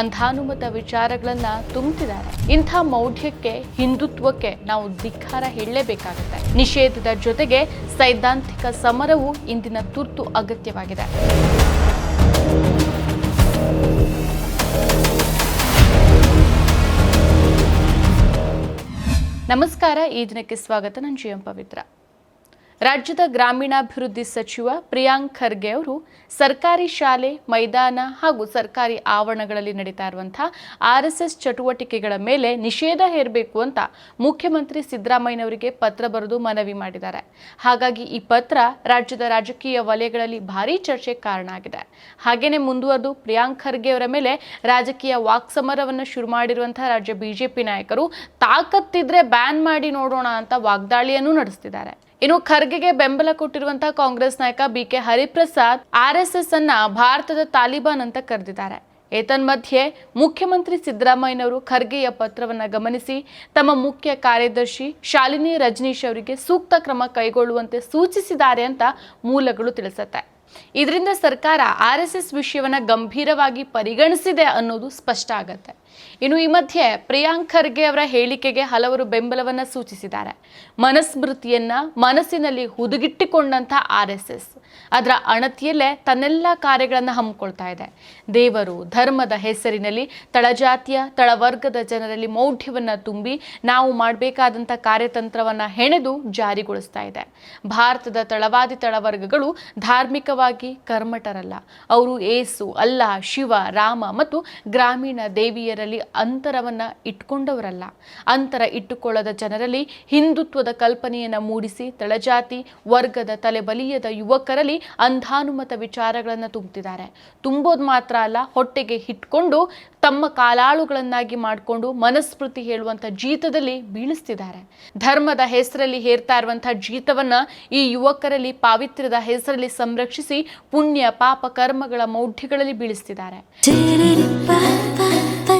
ಅಂಧಾನುಮತ ವಿಚಾರಗಳನ್ನ ತುಂಬುತ್ತಿದ್ದಾರೆ ಇಂಥ ಮೌಢ್ಯಕ್ಕೆ, ಹಿಂದುತ್ವಕ್ಕೆ ನಾವು ಧಿಕ್ಕಾರ ಹೇಳಲೇಬೇಕಾಗುತ್ತೆ. ನಿಷೇಧದ ಜೊತೆಗೆ ಸೈದ್ಧಾಂತಿಕ ಸಮರವು ಇಂದಿನ ತುರ್ತು ಅಗತ್ಯವಾಗಿದೆ. ನಮಸ್ಕಾರ, ಈ ದಿನಕ್ಕೆ ಸ್ವಾಗತ. ನಾನು ಜಿ ಎಂ ಪವಿತ್ರ. ರಾಜ್ಯದ ಗ್ರಾಮೀಣಾಭಿವೃದ್ಧಿ ಸಚಿವ ಪ್ರಿಯಾಂಕ್ ಖರ್ಗೆ ಅವರು ಸರ್ಕಾರಿ ಶಾಲೆ, ಮೈದಾನ ಹಾಗೂ ಸರ್ಕಾರಿ ಆವರಣಗಳಲ್ಲಿ ನಡೀತಾ ಇರುವಂತಹ ಆರ್ ಚಟುವಟಿಕೆಗಳ ಮೇಲೆ ನಿಷೇಧ ಹೇರಬೇಕು ಅಂತ ಮುಖ್ಯಮಂತ್ರಿ ಸಿದ್ದರಾಮಯ್ಯನವರಿಗೆ ಪತ್ರ ಬರೆದು ಮನವಿ ಮಾಡಿದ್ದಾರೆ. ಹಾಗಾಗಿ ಈ ಪತ್ರ ರಾಜ್ಯದ ರಾಜಕೀಯ ವಲಯಗಳಲ್ಲಿ ಭಾರೀ ಚರ್ಚೆ ಕಾರಣ ಆಗಿದೆ. ಹಾಗೇನೆ ಮುಂದುವರೆದು ಪ್ರಿಯಾಂಕ್ ಖರ್ಗೆ ಅವರ ಮೇಲೆ ರಾಜಕೀಯ ವಾಕ್ಸಮರವನ್ನು ಶುರು ಮಾಡಿರುವಂತಹ ರಾಜ್ಯ ಬಿಜೆಪಿ ನಾಯಕರು ತಾಕತ್ತಿದ್ರೆ ಬ್ಯಾನ್ ಮಾಡಿ ನೋಡೋಣ ಅಂತ ವಾಗ್ದಾಳಿಯನ್ನು ನಡೆಸ್ತಿದ್ದಾರೆ. ಇನ್ನು ಖರ್ಗೆಗೆ ಬೆಂಬಲ ಕೊಟ್ಟಿರುವಂತಹ ಕಾಂಗ್ರೆಸ್ ನಾಯಕ B K Hariprasad R S ಅನ್ನ ಭಾರತದ ತಾಲಿಬಾನ್ ಅಂತ ಕರೆದಿದ್ದಾರೆ. ಏತನ್ಮಧ್ಯೆ ಮುಖ್ಯಮಂತ್ರಿ ಸಿದ್ದರಾಮಯ್ಯನವರು ಖರ್ಗೆಯ ಪತ್ರವನ್ನು ಗಮನಿಸಿ, ತಮ್ಮ ಮುಖ್ಯ ಕಾರ್ಯದರ್ಶಿ ಶಾಲಿನಿ ರಜನೀಶ್ ಅವರಿಗೆ ಸೂಕ್ತ ಕ್ರಮ ಕೈಗೊಳ್ಳುವಂತೆ ಸೂಚಿಸಿದ್ದಾರೆ ಅಂತ ಮೂಲಗಳು ತಿಳಿಸುತ್ತೆ. ಇದರಿಂದ ಸರ್ಕಾರ ಆರ್ ಎಸ್ ಎಸ್ ವಿಷಯವನ್ನ ಗಂಭೀರವಾಗಿ ಪರಿಗಣಿಸಿದೆ ಅನ್ನೋದು ಸ್ಪಷ್ಟ ಆಗತ್ತೆ. ಇನ್ನು ಈ ಮಧ್ಯೆ ಪ್ರಿಯಾಂಕ್ ಖರ್ಗೆ ಅವರ ಹೇಳಿಕೆಗೆ ಹಲವರು ಬೆಂಬಲವನ್ನ ಸೂಚಿಸಿದ್ದಾರೆ. ಮನಸ್ಮೃತಿಯನ್ನ ಮನಸ್ಸಿನಲ್ಲಿ ಹುದುಗಿಟ್ಟಿಕೊಂಡಂತ ಆರ್ ಎಸ್ ಎಸ್. ಅದರ ಅಣತಿಯಲ್ಲೇ ತನ್ನೆಲ್ಲ ಕಾರ್ಯಗಳನ್ನು ಹಮ್ಮಿಕೊಳ್ತಾ ಇದೆ. ದೇವರು ಧರ್ಮದ ಹೆಸರಿನಲ್ಲಿ ತಳಜಾತಿಯ ತಳವರ್ಗದ ಜನರಲ್ಲಿ ಮೌಢ್ಯವನ್ನ ತುಂಬಿ ನಾವು ಮಾಡಬೇಕಾದಂಥ ಕಾರ್ಯತಂತ್ರವನ್ನ ಹೆಣೆದು ಜಾರಿಗೊಳಿಸ್ತಾ ಇದೆ. ಭಾರತದ ತಳವಾದಿ ತಳವರ್ಗಗಳು ಧಾರ್ಮಿಕವಾಗಿ ಕರ್ಮಟರಲ್ಲ ಅವರು ಏಸು, ಅಲ್ಲ, ಶಿವ, ರಾಮ ಮತ್ತು ಗ್ರಾಮೀಣ ದೇವಿಯರಲ್ಲಿ ಅಂತರವನ್ನ ಇಟ್ಕೊಂಡವರಲ್ಲ. ಅಂತರ ಇಟ್ಟುಕೊಳ್ಳದ ಜನರಲ್ಲಿ ಹಿಂದುತ್ವದ ಕಲ್ಪನೆಯನ್ನ ಮೂಡಿಸಿ ತಳಜಾತಿ ವರ್ಗದ ತಲೆಬಲಿಯದ ಯುವಕರಲ್ಲಿ ಅಂಧಾನುಮತ ವಿಚಾರಗಳನ್ನು ತುಂಬುತ್ತಿದ್ದಾರೆ ತುಂಬೋದು ಮಾತ್ರ ಅಲ್ಲ, ಹೊಟ್ಟೆಗೆ ಹಿಟ್ಕೊಂಡು ತಮ್ಮ ಕಾಲಾಳುಗಳನ್ನಾಗಿ ಮಾಡಿಕೊಂಡು ಮನಸ್ಮೃತಿ ಹೇಳುವಂಥ ಜೀತದಲ್ಲಿ ಬೀಳಿಸ್ತಿದ್ದಾರೆ. ಧರ್ಮದ ಹೆಸರಲ್ಲಿ ಹೇರ್ತಾ ಇರುವಂಥ ಜೀತವನ್ನು ಈ ಯುವಕರಲ್ಲಿ ಪಾವಿತ್ರ್ಯದ ಹೆಸರಲ್ಲಿ ಸಂರಕ್ಷಿಸಿ ಪುಣ್ಯ, ಪಾಪ, ಕರ್ಮಗಳ ಮೌಢ್ಯಗಳಲ್ಲಿ ಬೀಳಿಸ್ತಿದ್ದಾರೆ.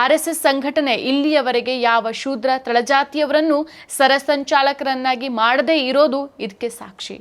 R S S ಸಂಘಟನೆ ಇಲ್ಲಿಯವರೆಗೆ ಯಾವ ಶೂದ್ರ ತಳಜಾತಿಯವರನ್ನು ಸರಸಂಚಾಲಕರನ್ನಾಗಿ ಮಾಡದೇ ಇರೋದು ಇದಕ್ಕೆ ಸಾಕ್ಷಿ.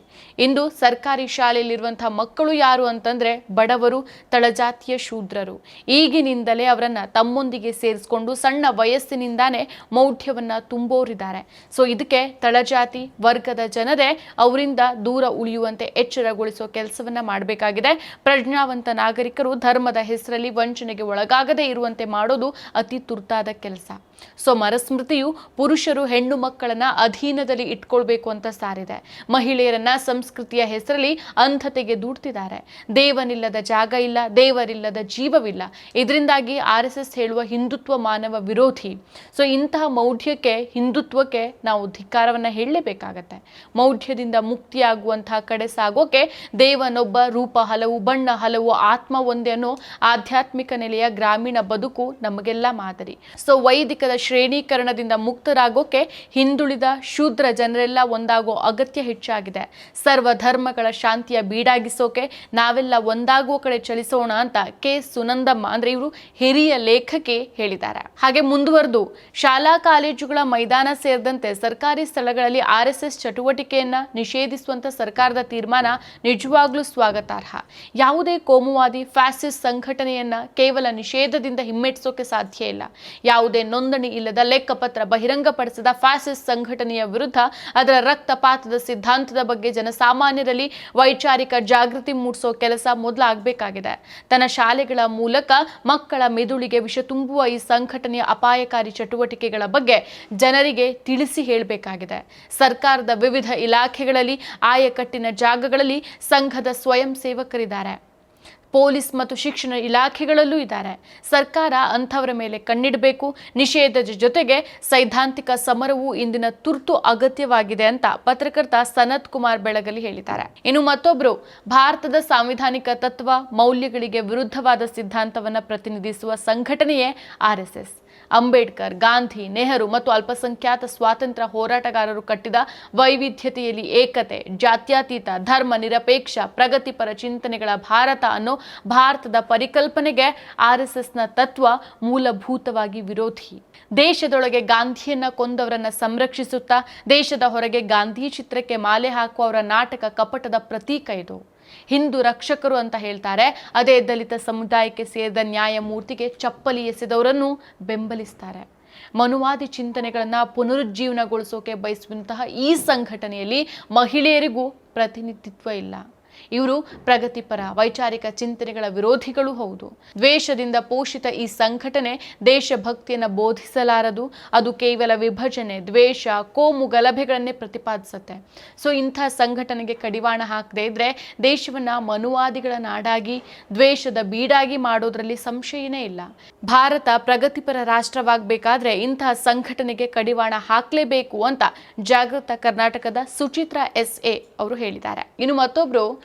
ಇಂದು ಸರ್ಕಾರಿ ಶಾಲೆಯಲ್ಲಿರುವಂತಹ ಮಕ್ಕಳು ಯಾರು ಅಂತಂದ್ರೆ ಬಡವರು, ತಳಜಾತಿಯ ಶೂದ್ರರು. ಈಗಿನಿಂದಲೇ ಅವರನ್ನ ತಮ್ಮೊಂದಿಗೆ ಸೇರಿಸಿಕೊಂಡು ಸಣ್ಣ ವಯಸ್ಸಿನಿಂದಾನೇ ಮೌಢ್ಯವನ್ನ ತುಂಬೋರಿದ್ದಾರೆ. ಸೊ ಇದಕ್ಕೆ ತಳಜಾತಿ ವರ್ಗದ ಜನರೇ ಅವರಿಂದ ದೂರ ಉಳಿಯುವಂತೆ ಎಚ್ಚರಗೊಳಿಸುವ ಕೆಲಸವನ್ನ ಮಾಡಬೇಕಾಗಿದೆ. ಪ್ರಜ್ಞಾವಂತ ನಾಗರಿಕರು ಧರ್ಮದ ಹೆಸರಲ್ಲಿ ವಂಚನೆಗೆ ಒಳಗಾಗದೇ ಇರುವಂತೆ ಮಾಡೋದು ಅತಿ ತುರ್ತಾದ ಕೆಲಸ. ಸೊ ಮರಸ್ಮೃತಿಯು ಪುರುಷರು ಹೆಣ್ಣು ಮಕ್ಕಳನ್ನ ಅಧೀನದಲ್ಲಿ ಇಟ್ಕೊಳ್ಬೇಕು ಅಂತ ಸಾರಿದೆ. ಮಹಿಳೆಯರನ್ನ ಸಂಸ್ಕೃತಿಯ ಹೆಸರಲ್ಲಿ ಅಂಧತೆಗೆ ದೂಡ್ತಿದ್ದಾರೆ. ದೇವನಿಲ್ಲದ ಜಾಗ ಇಲ್ಲ, ದೇವರಿಲ್ಲದ ಜೀವವಿಲ್ಲ. ಇದರಿಂದಾಗಿ ಆರ್ ಎಸ್ ಎಸ್ ಹೇಳುವ ಹಿಂದುತ್ವ ಮಾನವ ವಿರೋಧಿ. ಸೊ, ಇಂತಹ ಮೌಢ್ಯಕ್ಕೆ, ಹಿಂದುತ್ವಕ್ಕೆ ನಾವು ಧಿಕ್ಕಾರವನ್ನ ಹೇಳಲೇಬೇಕಾಗತ್ತೆ. ಮೌಢ್ಯದಿಂದ ಮುಕ್ತಿಯಾಗುವಂತಹ ಕಡೆ ಸಾಗೋಕೆ ದೇವನೊಬ್ಬ, ರೂಪ ಹಲವು, ಬಣ್ಣ ಹಲವು, ಆತ್ಮ ಒಂದೇ ಅನ್ನೋ ಆಧ್ಯಾತ್ಮಿಕ ನೆಲೆಯ ಗ್ರಾಮೀಣ ಬದುಕು ನಮಗೆಲ್ಲ ಮಾದರಿ. ಸೊ ವೈದಿಕದ ಶ್ರೇಣೀಕರಣದಿಂದ ಮುಕ್ತರಾಗೋಕೆ ಹಿಂದುಳಿದ ಶೂದ್ರ ಜನರೆಲ್ಲ ಒಂದಾಗೋ ಅಗತ್ಯ ಹೆಚ್ಚಾಗಿದೆ. ಸರ್ವ ಧರ್ಮಗಳ ಶಾಂತಿಯ ಬೀಡಾಗಿಸೋಕೆ ನಾವೆಲ್ಲ ಒಂದಾಗುವ ಕಡೆ ಚಲಿಸೋಣ ಅಂತ ಕೆ. ಸುನಂದಮ್ಮ, ಅಂದ್ರೆ ಇವರು ಹಿರಿಯ ಲೇಖಕಿ ಹೇಳಿದ್ದಾರೆ. ಹಾಗೆ ಮುಂದುವರೆದು, ಶಾಲಾ ಕಾಲೇಜುಗಳ ಮೈದಾನ ಸೇರಿದಂತೆ ಸರ್ಕಾರಿ ಸ್ಥಳಗಳಲ್ಲಿ ಆರ್ ಎಸ್ ಎಸ್ ಚಟುವಟಿಕೆಯನ್ನ ನಿಷೇಧಿಸುವಂತ ಸರ್ಕಾರದ ತೀರ್ಮಾನ ನಿಜವಾಗ್ಲೂ ಸ್ವಾಗತಾರ್ಹ. ಯಾವುದೇ ಕೋಮುವಾದಿ, ಫ್ಯಾಸಿಸ್ಟ್ ಸಂಘಟನೆಯನ್ನ ಕೇವಲ ನಿಷೇಧದಿಂದ ಹಿಮ್ಮೆಟ್ಟಿಸೋಕೆ ಸಾಧ್ಯ ಇಲ್ಲ. ಯಾವುದೇ ನೋಂದಣಿ ಇಲ್ಲದ ಲೆಕ್ಕಪತ್ರ ಬಹಿರಂಗಪಡಿಸಿದ ಫ್ಯಾಸಿಸ್ಟ್ ಸಂಘಟನೆಯ ವಿರುದ್ಧ ಅದರ ರಕ್ತಪಾತದ ಸಿದ್ಧಾಂತದ ಬಗ್ಗೆ ಜನಸಾಮಾನ್ಯರಲ್ಲಿ ವೈಚಾರಿಕ ಜಾಗೃತಿ ಮೂಡಿಸೋ ಕೆಲಸ ಮೊದಲಾಗಬೇಕಾಗಿದೆ. ತನ್ನ ಶಾಲೆಗಳ ಮೂಲಕ ಮಕ್ಕಳ ಮೆದುಳಿಗೆ ವಿಷ ತುಂಬುವ ಈ ಸಂಘಟನೆಯ ಅಪಾಯಕಾರಿ ಚಟುವಟಿಕೆಗಳ ಬಗ್ಗೆ ಜನರಿಗೆ ತಿಳಿಸಿ ಹೇಳಬೇಕಾಗಿದೆ. ಸರ್ಕಾರದ ವಿವಿಧ ಇಲಾಖೆಗಳಲ್ಲಿ ಆಯಕಟ್ಟಿನ ಜಾಗಗಳಲ್ಲಿ ಸಂಘದ ಸ್ವಯಂ ಸೇವಕರಿದ್ದಾರೆ. ಪೊಲೀಸ್ ಮತ್ತು ಶಿಕ್ಷಣ ಇಲಾಖೆಗಳಲ್ಲೂ ಇದ್ದಾರೆ. ಸರ್ಕಾರ ಅಂಥವರ ಮೇಲೆ ಕಣ್ಣಿಡಬೇಕು. ನಿಷೇಧದ ಜೊತೆಗೆ ಸೈದ್ಧಾಂತಿಕ ಸಮರವು ಇಂದಿನ ತುರ್ತು ಅಗತ್ಯವಾಗಿದೆ ಅಂತ ಪತ್ರಕರ್ತ ಸನತ್ ಕುಮಾರ್ ಬೆಳಗಲಿ ಹೇಳಿದ್ದಾರೆ. ಇನ್ನು ಮತ್ತೊಬ್ಬರು ಭಾರತದ ಸಾಂವಿಧಾನಿಕ ತತ್ವ ಮೌಲ್ಯಗಳಿಗೆ ವಿರುದ್ಧವಾದ ಸಿದ್ಧಾಂತವನ್ನು ಪ್ರತಿನಿಧಿಸುವ ಸಂಘಟನೆಯೇ RSS S S. Ambedkar, Gandhi, Nehru ಮತ್ತು ಅಲ್ಪಸಂಖ್ಯಾತ ಸ್ವಾತಂತ್ರ್ಯ ಹೋರಾಟಗಾರರು ಕಟ್ಟಿದ ವೈವಿಧ್ಯತೆಯಲ್ಲಿ ಏಕತೆ, ಜಾತ್ಯಾತೀತ, ಧರ್ಮ ನಿರಪೇಕ್ಷ, ಪ್ರಗತಿಪರ ಚಿಂತನೆಗಳ ಭಾರತ ಅನ್ನೋ ಭಾರತದ ಪರಿಕಲ್ಪನೆಗೆ ಆರ್ ಎಸ್ ಎಸ್ನ ತತ್ವ ಮೂಲಭೂತವಾಗಿ ವಿರೋಧಿ. ದೇಶದೊಳಗೆ ಗಾಂಧಿಯನ್ನ ಕೊಂದವರನ್ನ ಸಂರಕ್ಷಿಸುತ್ತಾ, ದೇಶದ ಹೊರಗೆ ಗಾಂಧಿ ಚಿತ್ರಕ್ಕೆ ಮಾಲೆ ಹಾಕುವವರ ನಾಟಕ ಕಪಟದ ಪ್ರತೀಕ ಇದು. ಹಿಂದೂ ರಕ್ಷಕರು ಅಂತ ಹೇಳ್ತಾರೆ. ಅದೇ ದಲಿತ ಸಮುದಾಯಕ್ಕೆ ಸೇರಿದ ನ್ಯಾಯಮೂರ್ತಿಗೆ ಚಪ್ಪಲಿ ಎಸೆದವರನ್ನು ಬೆಂಬಲಿಸ್ತಾರೆ. ಮನುವಾದಿ ಚಿಂತನೆಗಳನ್ನು ಪುನರುಜ್ಜೀವನಗೊಳಿಸೋಕೆ ಬಯಸುವಂತಹ ಈ ಸಂಘಟನೆಯಲ್ಲಿ ಮಹಿಳೆಯರಿಗೂ ಪ್ರತಿನಿಧಿತ್ವ ಇಲ್ಲ. ಇವರು ಪ್ರಗತಿಪರ, ವೈಚಾರಿಕ ಚಿಂತನೆಗಳ ವಿರೋಧಿಗಳು ಹೌದು. ದ್ವೇಷದಿಂದ ಪೋಷಿತ ಈ ಸಂಘಟನೆ ದೇಶಭಕ್ತಿಯನ್ನು ಬೋಧಿಸಲಾರದು. ಅದು ಕೇವಲ ವಿಭಜನೆ, ದ್ವೇಷ, ಕೋಮು ಗಲಭೆಗಳನ್ನೇ ಪ್ರತಿಪಾದಿಸುತ್ತೆ. ಸೊ, ಇಂಥ ಸಂಘಟನೆಗೆ ಕಡಿವಾಣ ಹಾಕದೇ ಇದ್ರೆ ದೇಶವನ್ನ ಮನುವಾದಿಗಳ ನಾಡಾಗಿ, ದ್ವೇಷದ ಬೀಡಾಗಿ ಮಾಡೋದ್ರಲ್ಲಿ ಸಂಶಯನೇ ಇಲ್ಲ. ಭಾರತ ಪ್ರಗತಿಪರ ರಾಷ್ಟ್ರವಾಗಬೇಕಾದ್ರೆ ಇಂತಹ ಸಂಘಟನೆಗೆ ಕಡಿವಾಣ ಹಾಕಲೇಬೇಕು ಅಂತ ಜಾಗೃತ ಕರ್ನಾಟಕದ ಸುಚಿತ್ರ ಎಸ್ ಎ ಅವರು ಹೇಳಿದ್ದಾರೆ. ಇನ್ನು ಮತ್ತೊಬ್ರು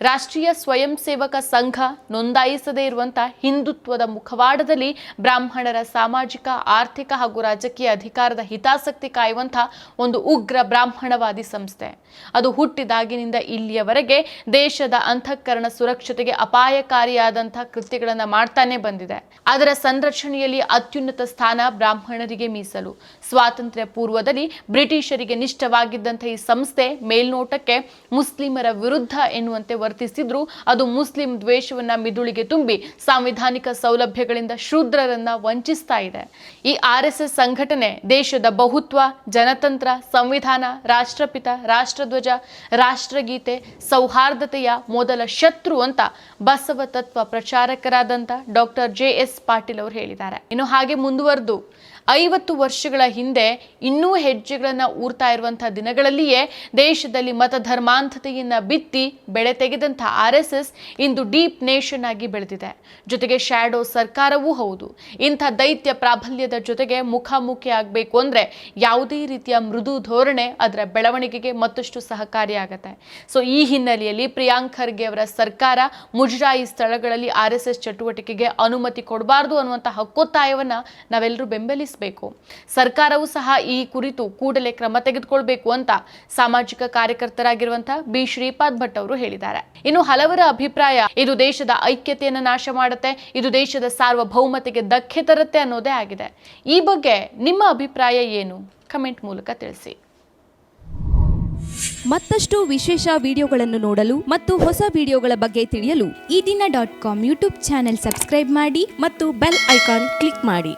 ರಾಷ್ಟ್ರೀಯ ಸ್ವಯಂ ಸೇವಕ ಸಂಘ ನೋಂದಾಯಿಸದೇ ಇರುವಂಥ ಹಿಂದುತ್ವದ ಮುಖವಾಡದಲ್ಲಿ ಬ್ರಾಹ್ಮಣರ ಸಾಮಾಜಿಕ, ಆರ್ಥಿಕ ಹಾಗೂ ರಾಜಕೀಯ ಅಧಿಕಾರದ ಹಿತಾಸಕ್ತಿ ಕಾಯುವಂಥ ಒಂದು ಉಗ್ರ ಬ್ರಾಹ್ಮಣವಾದಿ ಸಂಸ್ಥೆ. ಅದು ಹುಟ್ಟಿದಾಗಿನಿಂದ ಇಲ್ಲಿಯವರೆಗೆ ದೇಶದ ಅಂತಃಕರಣ ಸುರಕ್ಷತೆಗೆ ಅಪಾಯಕಾರಿಯಾದಂತಹ ಕೃತ್ಯಗಳನ್ನು ಮಾಡ್ತಾನೆ ಬಂದಿದೆ. ಅದರ ಸಂರಕ್ಷಣೆಯಲ್ಲಿ ಅತ್ಯುನ್ನತ ಸ್ಥಾನ ಬ್ರಾಹ್ಮಣರಿಗೆ ಮೀಸಲು. ಸ್ವಾತಂತ್ರ್ಯ ಪೂರ್ವದಲ್ಲಿ ಬ್ರಿಟಿಷರಿಗೆ ನಿಷ್ಠವಾಗಿದ್ದಂಥ ಈ ಸಂಸ್ಥೆ ಮೇಲ್ನೋಟಕ್ಕೆ ಮುಸ್ಲಿಮರ ವಿರುದ್ಧ ಎನ್ನುವಂತೆ ವರ್ತಿಸಿದ್ರು ಅದು ಮುಸ್ಲಿಂ ದ್ವೇಷವನ್ನ ಮಿದುಳಿಗೆ ತುಂಬಿ ಸಾಂವಿಧಾನಿಕ ಸೌಲಭ್ಯಗಳಿಂದ ಶೂದ್ರರನ್ನ ವಂಚಿಸ್ತಾ ಇದೆ. ಈ ಆರ್ ಎಸ್ ಎಸ್ ಸಂಘಟನೆ ದೇಶದ ಬಹುತ್ವ, ಜನತಂತ್ರ, ಸಂವಿಧಾನ, ರಾಷ್ಟ್ರಪಿತ, ರಾಷ್ಟ್ರಧ್ವಜ, ರಾಷ್ಟ್ರಗೀತೆ, ಸೌಹಾರ್ದತೆಯ ಮೊದಲ ಶತ್ರು ಅಂತ ಬಸವ ತತ್ವ ಪ್ರಚಾರಕರಾದಂತ ಡಾಕ್ಟರ್ ಜೆ ಎಸ್ ಪಾಟೀಲ್ ಅವರು ಹೇಳಿದ್ದಾರೆ. ಇನ್ನು ಹಾಗೆ ಮುಂದುವರೆದು. ಐವತ್ತು ವರ್ಷಗಳ ಹಿಂದೆ ಇನ್ನೂ ಹೆಜ್ಜೆಗಳನ್ನು ಊರ್ತಾ ಇರುವಂತಹ ದಿನಗಳಲ್ಲಿಯೇ ದೇಶದಲ್ಲಿ ಮತಧರ್ಮಾಂಧತೆಯನ್ನು ಬಿತ್ತಿ ಬೆಳೆ ತೆಗೆದಂಥ ಆರ್ ಎಸ್ ಎಸ್ ಇಂದು ಡೀಪ್ ನೇಷನ್ ಆಗಿ ಬೆಳೆದಿದೆ. ಜೊತೆಗೆ ಶ್ಯಾಡೋ ಸರ್ಕಾರವೂ ಹೌದು. ಇಂಥ ದೈತ್ಯ ಪ್ರಾಬಲ್ಯದ ಜೊತೆಗೆ ಮುಖಾಮುಖಿ ಆಗಬೇಕು ಅಂದರೆ ಯಾವುದೇ ರೀತಿಯ ಮೃದು ಧೋರಣೆ ಅದರ ಬೆಳವಣಿಗೆಗೆ ಮತ್ತಷ್ಟು ಸಹಕಾರಿಯಾಗತ್ತೆ ಸೊ, ಈ ಹಿನ್ನೆಲೆಯಲ್ಲಿ ಪ್ರಿಯಾಂಕ್ ಖರ್ಗೆ ಅವರ ಸರ್ಕಾರ ಮುಜರಾಯಿ ಸ್ಥಳಗಳಲ್ಲಿ ಆರ್ ಎಸ್ ಎಸ್ ಚಟುವಟಿಕೆಗೆ ಅನುಮತಿ ಕೊಡಬಾರದು ಅನ್ನುವಂಥ ಹಕ್ಕೊತ್ತಾಯವನ್ನು ನಾವೆಲ್ಲರೂ ಬೆಂಬಲಿಸಬೇಕು ಸರ್ಕಾರವೂ ಸಹ ಈ ಕುರಿತು ಕೂಡಲೇ ಕ್ರಮ ತೆಗೆದುಕೊಳ್ಬೇಕು ಅಂತ ಸಾಮಾಜಿಕ ಕಾರ್ಯಕರ್ತರಾಗಿರುವಂತಹ ಬಿ. ಶ್ರೀಪಾದ್ ಭಟ್ ಅವರು ಹೇಳಿದ್ದಾರೆ. ಇನ್ನು ಹಲವರ ಅಭಿಪ್ರಾಯ, ಇದು ದೇಶದ ಐಕ್ಯತೆಯನ್ನು ನಾಶ ಮಾಡುತ್ತೆ, ಇದು ದೇಶದ ಸಾರ್ವಭೌಮತೆಗೆ ಧಕ್ಕೆ ತರುತ್ತೆ ಅನ್ನೋದೇ ಆಗಿದೆ. ಈ ಬಗ್ಗೆ ನಿಮ್ಮ ಅಭಿಪ್ರಾಯ ಏನು? ಕಮೆಂಟ್ ಮೂಲಕ ತಿಳಿಸಿ. ಮತ್ತಷ್ಟು ವಿಶೇಷ ವಿಡಿಯೋಗಳನ್ನು ನೋಡಲು ಮತ್ತು ಹೊಸ ವಿಡಿಯೋಗಳ ಬಗ್ಗೆ ತಿಳಿಯಲು Eedina dot com YouTube channel subscribe ಮಾಡಿ ಮತ್ತು ಬೆಲ್ ಐಕಾನ್ ಕ್ಲಿಕ್ ಮಾಡಿ.